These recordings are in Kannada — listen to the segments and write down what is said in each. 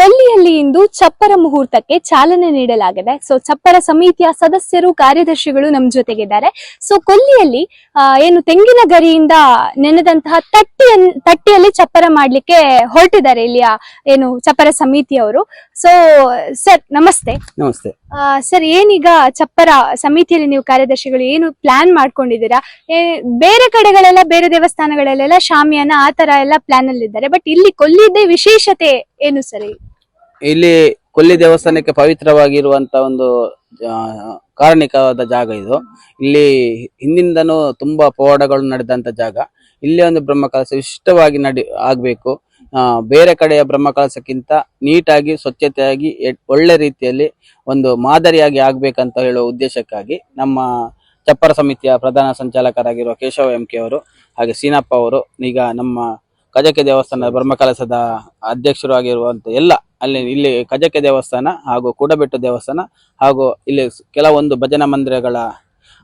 ಕೊಲ್ಲಿಯಲ್ಲಿ ಇಂದು ಚಪ್ಪರ ಮುಹೂರ್ತಕ್ಕೆ ಚಾಲನೆ ನೀಡಲಾಗಿದೆ. ಸೊ ಚಪ್ಪರ ಸಮಿತಿಯ ಸದಸ್ಯರು ಕಾರ್ಯದರ್ಶಿಗಳು ನಮ್ ಜೊತೆಗಿದ್ದಾರೆ. ಸೊ ಕೊಲ್ಲಿಯಲ್ಲಿ ಏನು ತೆಂಗಿನ ಗರಿಯಿಂದ ನೆನೆದಂತಹ ತಟ್ಟಿಯನ್ ತಟ್ಟಿಯಲ್ಲಿ ಚಪ್ಪರ ಮಾಡ್ಲಿಕ್ಕೆ ಹೊರಟಿದ್ದಾರೆ ಇಲ್ಲಿಯ ಏನು ಚಪ್ಪರ ಸಮಿತಿಯವರು. ಸೊ ಸರ್ ನಮಸ್ತೆ. ನಮಸ್ತೆ. ಸರ್ ಏನೀಗ ಚಪ್ಪರ ಸಮಿತಿಯಲ್ಲಿ ನೀವು ಕಾರ್ಯದರ್ಶಿಗಳು ಏನು ಪ್ಲಾನ್ ಮಾಡ್ಕೊಂಡಿದ್ದೀರಾ? ಬೇರೆ ಕಡೆಗಳೆಲ್ಲ ಬೇರೆ ದೇವಸ್ಥಾನಗಳಲ್ಲೆಲ್ಲ ಶಾಮಿಯಾನ ಆ ತರ ಎಲ್ಲ ಪ್ಲಾನ್ ಅಲ್ಲಿ ಇದ್ದಾರೆ ಬಟ್ ಇಲ್ಲಿ ಕೊಲ್ಲಿದ್ದೇ ವಿಶೇಷತೆ ಏನು ಸರ್? ಇಲ್ಲಿ ಕೊಲ್ಲಿ ದೇವಸ್ಥಾನಕ್ಕೆ ಪವಿತ್ರವಾಗಿರುವಂತ ಒಂದು ಕಾರಣಿಕವಾದ ಜಾಗ ಇದು. ಇಲ್ಲಿ ಹಿಂದಿಂದನೂ ತುಂಬಾ ಪವಾಡಗಳು ನಡೆದಂತ ಜಾಗ. ಇಲ್ಲಿ ಒಂದು ಬ್ರಹ್ಮಕಲಶ ವಿಶಿಷ್ಟವಾಗಿ ನಡಿ, ಆಗ್ಬೇಕು. ಬೇರೆ ಕಡೆಯ ಬ್ರಹ್ಮಕಲಶಕ್ಕಿಂತ ನೀಟಾಗಿ, ಸ್ವಚ್ಛತೆಯಾಗಿ ಒಳ್ಳೆ ರೀತಿಯಲ್ಲಿ ಒಂದು ಮಾದರಿಯಾಗಿ ಆಗ್ಬೇಕಂತ ಹೇಳುವ ಉದ್ದೇಶಕ್ಕಾಗಿ ನಮ್ಮ ಚಪ್ಪರ ಸಮಿತಿಯ ಪ್ರಧಾನ ಸಂಚಾಲಕರಾಗಿರುವ ಕೇಶವ ಎಂ ಕೆ ಅವರು ಹಾಗೆ ಸೀನಪ್ಪ ಅವರು, ಈಗ ನಮ್ಮ ಕಜಕೆ ದೇವಸ್ಥಾನದ ಬ್ರಹ್ಮಕಲಶದ ಅಧ್ಯಕ್ಷರು ಆಗಿರುವಂತ ಎಲ್ಲ ಅಲ್ಲಿ ಇಲ್ಲಿ ಕಜಕ್ಕೆ ದೇವಸ್ಥಾನ ಹಾಗೂ ಕೂಡಬೆಟ್ಟ ದೇವಸ್ಥಾನ ಹಾಗೂ ಇಲ್ಲಿ ಕೆಲವೊಂದು ಭಜನಾ ಮಂದಿರಗಳ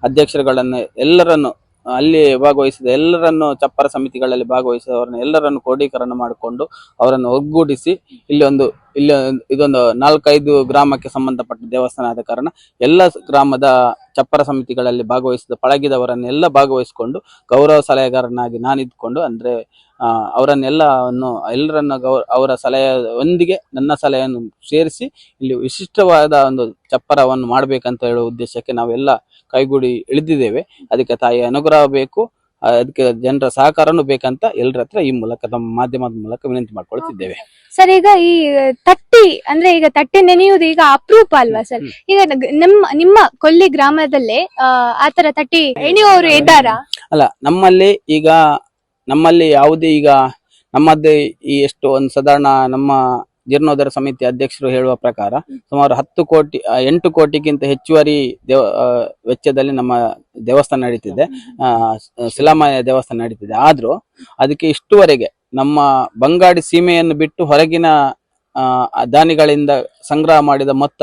ಅಧ್ಯಕ್ಷರುಗಳನ್ನು ಎಲ್ಲರನ್ನು ಅಲ್ಲಿ ಭಾಗವಹಿಸಿದ ಎಲ್ಲರನ್ನು ಚಪ್ಪರ ಸಮಿತಿಗಳಲ್ಲಿ ಭಾಗವಹಿಸಿದವರನ್ನು ಎಲ್ಲರನ್ನು ಕ್ರೋಢೀಕರಣ ಮಾಡಿಕೊಂಡು ಅವರನ್ನು ಒಗ್ಗೂಡಿಸಿ ಇಲ್ಲಿ ಒಂದು ಇಲ್ಲಿ ಇದೊಂದು ನಾಲ್ಕೈದು ಗ್ರಾಮಕ್ಕೆ ಸಂಬಂಧಪಟ್ಟ ದೇವಸ್ಥಾನ ಆದ ಕಾರಣ ಎಲ್ಲ ಗ್ರಾಮದ ಚಪ್ಪರ ಸಮಿತಿಗಳಲ್ಲಿ ಭಾಗವಹಿಸಿದ ಪಳಗಿದವರನ್ನೆಲ್ಲ ಭಾಗವಹಿಸಿಕೊಂಡು ಗೌರವ ಸಲಹೆಗಾರನಾಗಿ ನಾನು ಇದ್ಕೊಂಡು ಅಂದ್ರೆ ಅವರನ್ನೆಲ್ಲವನ್ನು ಎಲ್ಲರನ್ನ ಗೌ, ಅವರ ಸಲಹೆಯೊಂದಿಗೆ ನನ್ನ ಸಲಹೆಯನ್ನು ಸೇರಿಸಿ ಇಲ್ಲಿ ವಿಶಿಷ್ಟವಾದ ಒಂದು ಚಪ್ಪರವನ್ನು ಮಾಡಬೇಕಂತ ಹೇಳುವ ಉದ್ದೇಶಕ್ಕೆ ನಾವೆಲ್ಲ ಕೈಗೂಡಿ ಇಳಿದಿದ್ದೇವೆ. ಅದಕ್ಕೆ ತಾಯಿ ಅನುಗ್ರಹ ಬೇಕು. ಅದಕ್ಕೆ ಜನರ ಸಹಕಾರನು ಬೇಕಂತ ಎಲ್ಲರ ಹತ್ರ ಈ ಮೂಲಕ ನಮ್ಮ ಮಾಧ್ಯಮದ ಮೂಲಕ ವಿನಂತಿ ಮಾಡ್ಕೊಳ್ತಿದ್ದೇವೆ. ಸರ್. ಈಗ ಈ ತಟ್ಟಿ ಅಂದ್ರೆ ಈಗ ತಟ್ಟಿ ನೆನೆಯುವುದು ಈಗ ಅಪರೂಪ ಅಲ್ವಾ ಸರ್? ಈಗ ನಮ್ಮ ನಿಮ್ಮ ಕೊಲ್ಲಿ ಗ್ರಾಮದಲ್ಲೇ ಆತರ ತಟ್ಟಿ ಎಣಿಯುವವರು ಇದ್ದಾರಾ? ಅಲ್ಲ ನಮ್ಮಲ್ಲಿ ಈಗ ನಮ್ಮಲ್ಲಿ ಯಾವುದೇ ಈಗ ನಮ್ಮದೇ ಈ ಎಷ್ಟು ಒಂದು ಸಾಧಾರಣ ನಮ್ಮ ಜೀರ್ಣೋದ್ಧಾರ ಸಮಿತಿ ಅಧ್ಯಕ್ಷರು ಹೇಳುವ ಪ್ರಕಾರ ಸುಮಾರು ಹತ್ತು ಕೋಟಿ ಎಂಟು ಕೋಟಿಗಿಂತ ಹೆಚ್ಚುವರಿ ದೇವ ವೆಚ್ಚದಲ್ಲಿ ನಮ್ಮ ದೇವಸ್ಥಾನ ನಡೀತಿದೆ. ಶಿಲಾಮಯ ದೇವಸ್ಥಾನ ನಡೀತಿದೆ. ಆದ್ರೂ ಅದಕ್ಕೆ ಇಷ್ಟುವರೆಗೆ ನಮ್ಮ ಬಂಗಾಡಿ ಸೀಮೆಯನ್ನು ಬಿಟ್ಟು ಹೊರಗಿನ ದಾನಿಗಳಿಂದ ಸಂಗ್ರಹ ಮಾಡಿದ ಮೊತ್ತ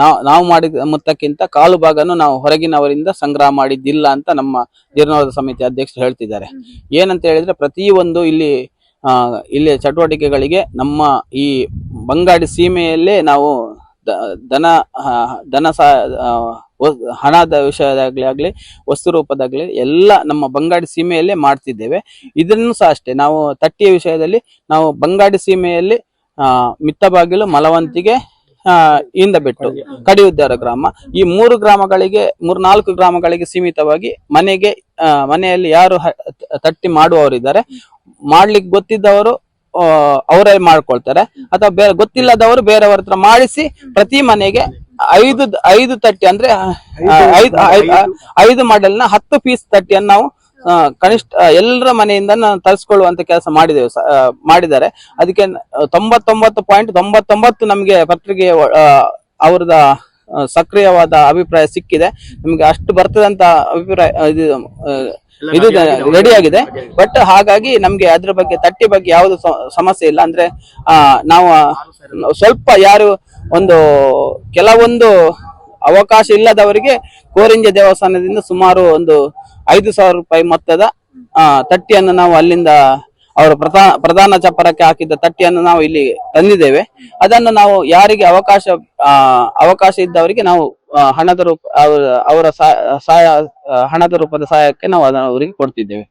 ನಾವು ನಾವು ಮಾಡಿದ ಮೊತ್ತಕ್ಕಿಂತ ಕಾಲು ಭಾಗನು ನಾವು ಹೊರಗಿನವರಿಂದ ಸಂಗ್ರಹ ಮಾಡಿದ್ದಿಲ್ಲ ಅಂತ ನಮ್ಮ ಜೀರ್ಣೋದ್ಧಾರ ಸಮಿತಿ ಅಧ್ಯಕ್ಷರು ಹೇಳ್ತಿದ್ದಾರೆ. ಏನಂತ ಹೇಳಿದ್ರೆ ಪ್ರತಿಯೊಂದು ಇಲ್ಲಿ ಇಲ್ಲಿ ಚಟುವಟಿಕೆಗಳಿಗೆ ನಮ್ಮ ಈ ಬಂಗಾಡಿ ಸೀಮೆಯಲ್ಲೇ ನಾವು ದನ ಧನ ಸಹ ಹಣದ ವಿಷಯದಾಗ್ಲಿ ಆಗ್ಲಿ, ವಸ್ತು ರೂಪದಾಗ್ಲಿ ಎಲ್ಲ ನಮ್ಮ ಬಂಗಾಡಿ ಸೀಮೆಯಲ್ಲೇ ಮಾಡ್ತಿದ್ದೇವೆ. ಇದನ್ನು ಸಹ ಅಷ್ಟೇ, ನಾವು ತಟ್ಟಿಯ ವಿಷಯದಲ್ಲಿ ನಾವು ಬಂಗಾಡಿ ಸೀಮೆಯಲ್ಲಿ ಮಿತ್ತ ಮಿತ್ತಬಾಗಿಲು ಮಲವಂತಿಗೆ ಇಂದ ಬಿಟ್ಟು ಕಡಿಯುದ್ದಾರ ಗ್ರಾಮ. ಈ ಮೂರು ಗ್ರಾಮಗಳಿಗೆ, ಮೂರು ನಾಲ್ಕು ಗ್ರಾಮಗಳಿಗೆ ಸೀಮಿತವಾಗಿ ಮನೆಗೆ ಮನೆಯಲ್ಲಿ ಯಾರು ತಟ್ಟಿ ಮಾಡುವವರಿದ್ದಾರೆ ಮಾಡ್ಲಿಕ್ಕೆ ಗೊತ್ತಿದ್ದವರು ಅವರೇ ಮಾಡ್ಕೊಳ್ತಾರೆ. ಅಥವಾ ಬೇರೆ ಗೊತ್ತಿಲ್ಲದವರು ಬೇರೆಯವ್ರ ಹತ್ರ ಮಾಡಿಸಿ ಪ್ರತಿ ಮನೆಗೆ ಐದು ಐದು ತಟ್ಟಿ ಅಂದ್ರೆ ಐದು ಮಾಡೆಲ್ನ ಹತ್ತು ಪೀಸ್ ತಟ್ಟಿಯನ್ನು ನಾವು ಕನಿಷ್ಠ ಎಲ್ಲರ ಮನೆಯಿಂದ ತರಿಸ್ಕೊಳ್ಳುವಂತ ಕೆಲಸ ಮಾಡಿದೆವು ಮಾಡಿದ್ದಾರೆ. ಅದಕ್ಕೆ ತೊಂಬತ್ತೊಂಬತ್ತು ಪಾಯಿಂಟ್ ತೊಂಬತ್ತೊಂಬತ್ತು ನಮಗೆ ಪತ್ರಿಕೆ ಅವ್ರದ ಸಕ್ರಿಯವಾದ ಅಭಿಪ್ರಾಯ ಸಿಕ್ಕಿದೆ. ನಮಗೆ ಅಷ್ಟು ಬರ್ತದಂತ ಅಭಿಪ್ರಾಯ ಇದು ಇದು ರೆಡಿ ಆಗಿದೆ. ಬಟ್ ಹಾಗಾಗಿ ನಮ್ಗೆ ಅದ್ರ ಬಗ್ಗೆ ತಟ್ಟಿ ಬಗ್ಗೆ ಯಾವುದು ಸಮಸ್ಯೆ ಇಲ್ಲ. ಅಂದ್ರೆ ಆ ನಾವು ಸ್ವಲ್ಪ ಯಾರು ಒಂದು ಕೆಲವೊಂದು ಅವಕಾಶ ಇಲ್ಲದವರಿಗೆ ಕೋರಿಂಜೆ ದೇವಸ್ಥಾನದಿಂದ ಸುಮಾರು ಒಂದು ಐದು ಸಾವಿರ ರೂಪಾಯಿ ಮೊತ್ತದ ತಟ್ಟಿಯನ್ನು ನಾವು ಅಲ್ಲಿಂದ ಅವರು ಪ್ರಧಾನ ಪ್ರಧಾನ ಚಪ್ಪರಕ್ಕೆ ಹಾಕಿದ್ದ ತಟ್ಟಿಯನ್ನು ನಾವು ಇಲ್ಲಿ ತಂದಿದ್ದೇವೆ. ಅದನ್ನು ನಾವು ಯಾರಿಗೆ ಅವಕಾಶ ಆ, ಅವಕಾಶ ಇದ್ದವರಿಗೆ ನಾವು ಹಣದ ರೂಪ ಅವರ ಸಹಾಯ ಹಣದ ರೂಪದ ಸಹಾಯಕ್ಕೆ ನಾವು ಅದನ್ನು ಅವರಿಗೆ ಕೊಡ್ತಿದ್ದೇವೆ.